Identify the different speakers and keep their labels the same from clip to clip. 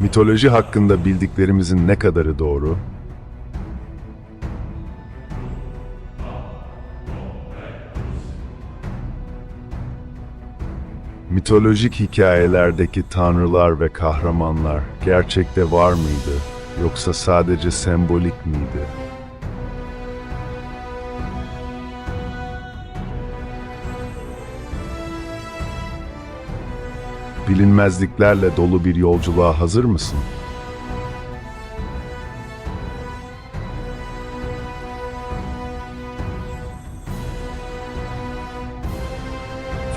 Speaker 1: Mitoloji hakkında bildiklerimizin ne kadarı doğru? Mitolojik hikayelerdeki tanrılar ve kahramanlar gerçekte var mıydı yoksa sadece sembolik miydi? Bilinmezliklerle dolu bir yolculuğa hazır mısın?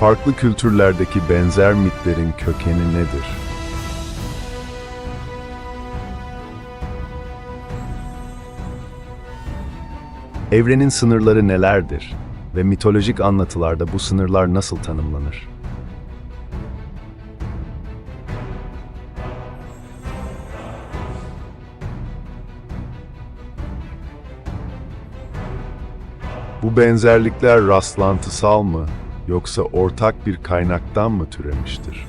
Speaker 1: Farklı kültürlerdeki benzer mitlerin kökeni nedir? Evrenin sınırları nelerdir ve mitolojik anlatılarda bu sınırlar nasıl tanımlanır? Bu benzerlikler rastlantısal mı yoksa ortak bir kaynaktan mı türemiştir?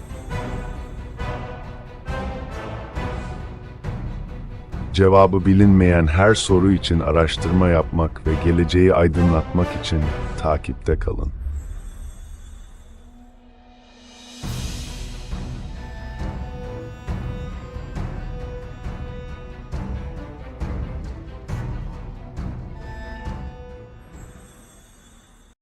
Speaker 1: Cevabı bilinmeyen her soru için araştırma yapmak ve geleceği aydınlatmak için takipte kalın.